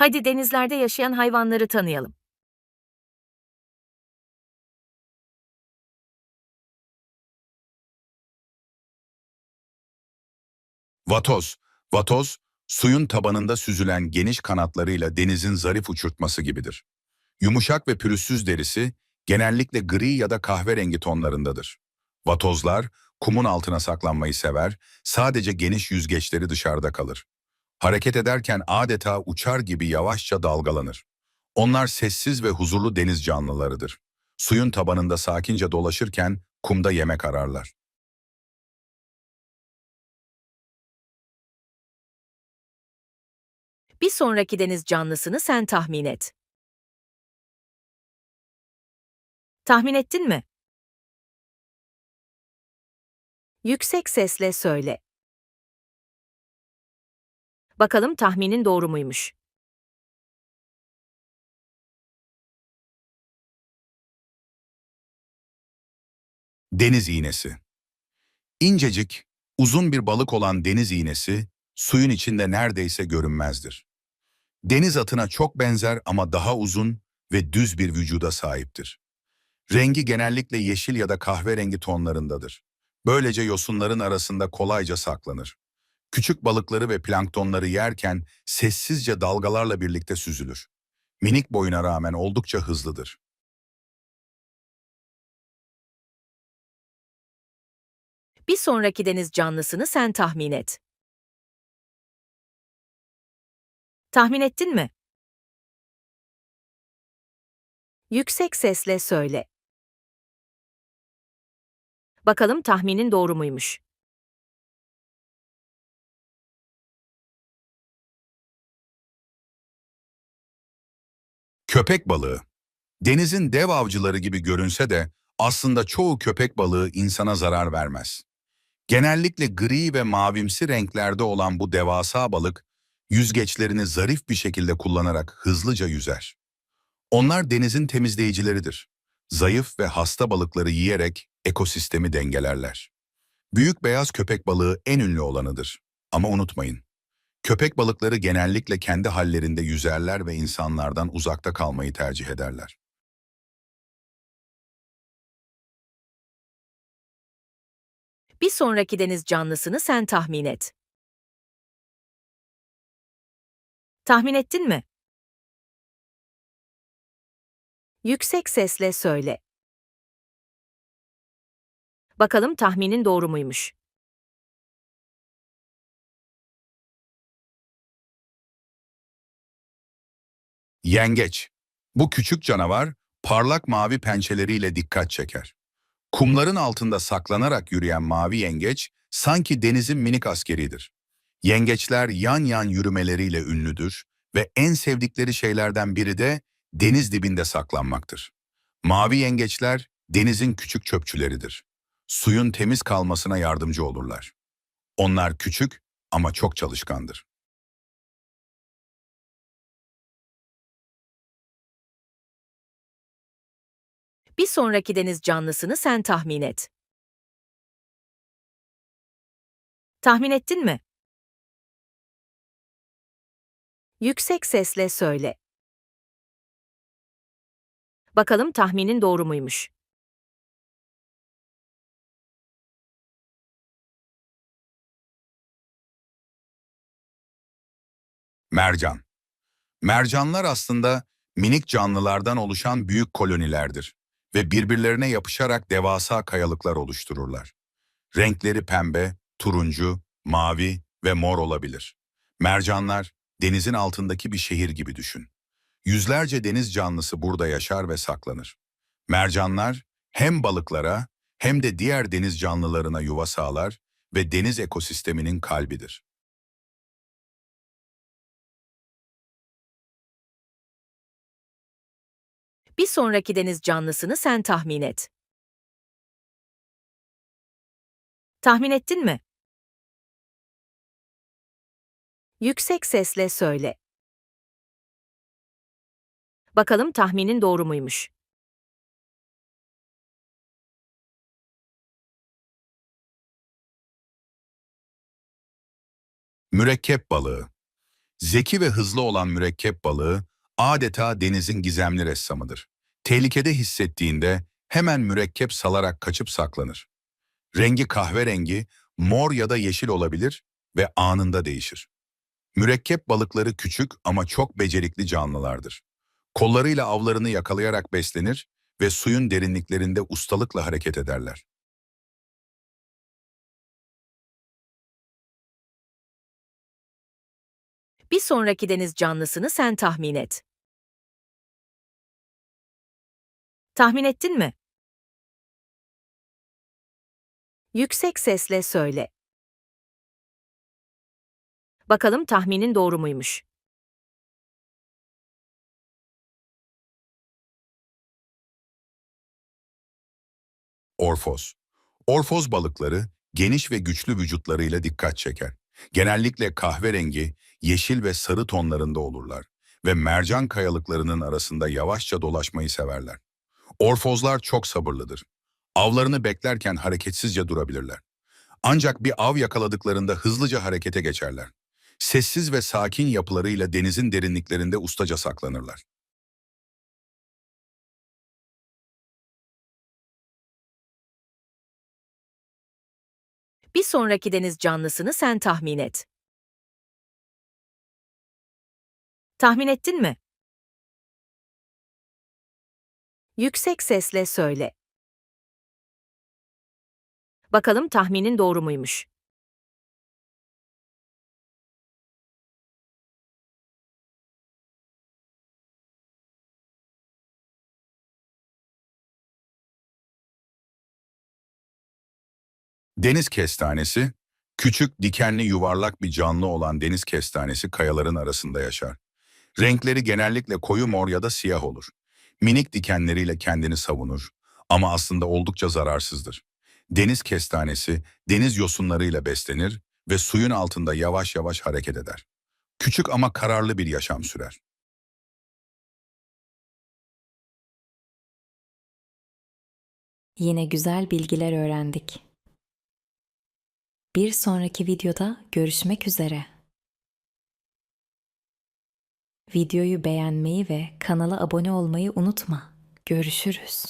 Hadi denizlerde yaşayan hayvanları tanıyalım. Vatoz. Vatoz, suyun tabanında süzülen geniş kanatlarıyla denizin zarif uçurtması gibidir. Yumuşak ve pürüzsüz derisi genellikle gri ya da kahverengi tonlarındadır. Vatozlar kumun altına saklanmayı sever, sadece geniş yüzgeçleri dışarıda kalır. Hareket ederken adeta uçar gibi yavaşça dalgalanır. Onlar sessiz ve huzurlu deniz canlılarıdır. Suyun tabanında sakince dolaşırken kumda yemek ararlar. Bir sonraki deniz canlısını sen tahmin et. Tahmin ettin mi? Yüksek sesle söyle. Bakalım tahminin doğru muymuş? Deniz iğnesi. İncecik, uzun bir balık olan deniz iğnesi, suyun içinde neredeyse görünmezdir. Deniz atına çok benzer ama daha uzun ve düz bir vücuda sahiptir. Rengi genellikle yeşil ya da kahverengi tonlarındadır. Böylece yosunların arasında kolayca saklanır. Küçük balıkları ve planktonları yerken sessizce dalgalarla birlikte süzülür. Minik boyuna rağmen oldukça hızlıdır. Bir sonraki deniz canlısını sen tahmin et. Tahmin ettin mi? Yüksek sesle söyle. Bakalım tahminin doğru muymuş? Köpek balığı. Denizin dev avcıları gibi görünse de aslında çoğu köpek balığı insana zarar vermez. Genellikle gri ve mavimsi renklerde olan bu devasa balık, yüzgeçlerini zarif bir şekilde kullanarak hızlıca yüzer. Onlar denizin temizleyicileridir. Zayıf ve hasta balıkları yiyerek ekosistemi dengelerler. Büyük beyaz köpek balığı en ünlü olanıdır. Ama unutmayın, köpek balıkları genellikle kendi hallerinde yüzerler ve insanlardan uzakta kalmayı tercih ederler. Bir sonraki deniz canlısını sen tahmin et. Tahmin ettin mi? Yüksek sesle söyle. Bakalım tahminin doğru muymuş? Yengeç. Bu küçük canavar parlak mavi pençeleriyle dikkat çeker. Kumların altında saklanarak yürüyen mavi yengeç sanki denizin minik askeridir. Yengeçler yan yan yürümeleriyle ünlüdür ve en sevdikleri şeylerden biri de deniz dibinde saklanmaktır. Mavi yengeçler denizin küçük çöpçüleridir. Suyun temiz kalmasına yardımcı olurlar. Onlar küçük ama çok çalışkandır. Bir sonraki deniz canlısını sen tahmin et. Tahmin ettin mi? Yüksek sesle söyle. Bakalım tahminin doğru muymuş? Mercan. Mercanlar aslında minik canlılardan oluşan büyük kolonilerdir ve birbirlerine yapışarak devasa kayalıklar oluştururlar. Renkleri pembe, turuncu, mavi ve mor olabilir. Mercanlar denizin altındaki bir şehir gibi düşün. Yüzlerce deniz canlısı burada yaşar ve saklanır. Mercanlar hem balıklara hem de diğer deniz canlılarına yuva sağlar ve deniz ekosisteminin kalbidir. Bir sonraki deniz canlısını sen tahmin et. Tahmin ettin mi? Yüksek sesle söyle. Bakalım tahminin doğru muymuş? Mürekkep balığı. Zeki ve hızlı olan mürekkep balığı adeta denizin gizemli ressamıdır. Tehlikede hissettiğinde hemen mürekkep salarak kaçıp saklanır. Rengi kahverengi, mor ya da yeşil olabilir ve anında değişir. Mürekkep balıkları küçük ama çok becerikli canlılardır. Kollarıyla avlarını yakalayarak beslenir ve suyun derinliklerinde ustalıkla hareket ederler. Bir sonraki deniz canlısını sen tahmin et. Tahmin ettin mi? Yüksek sesle söyle. Bakalım tahminin doğru muymuş? Orfoz. Orfoz balıkları geniş ve güçlü vücutlarıyla dikkat çeker. Genellikle kahverengi, yeşil ve sarı tonlarında olurlar ve mercan kayalıklarının arasında yavaşça dolaşmayı severler. Orfozlar çok sabırlıdır. Avlarını beklerken hareketsizce durabilirler. Ancak bir av yakaladıklarında hızlıca harekete geçerler. Sessiz ve sakin yapılarıyla denizin derinliklerinde ustaca saklanırlar. Bir sonraki deniz canlısını sen tahmin et. Tahmin ettin mi? Yüksek sesle söyle. Bakalım tahminin doğru muymuş? Deniz kestanesi, küçük dikenli yuvarlak bir canlı olan deniz kestanesi kayaların arasında yaşar. Renkleri genellikle koyu mor ya da siyah olur. Minik dikenleriyle kendini savunur ama aslında oldukça zararsızdır. Deniz kestanesi deniz yosunlarıyla beslenir ve suyun altında yavaş yavaş hareket eder. Küçük ama kararlı bir yaşam sürer. Yine güzel bilgiler öğrendik. Bir sonraki videoda görüşmek üzere. Videoyu beğenmeyi ve kanala abone olmayı unutma. Görüşürüz.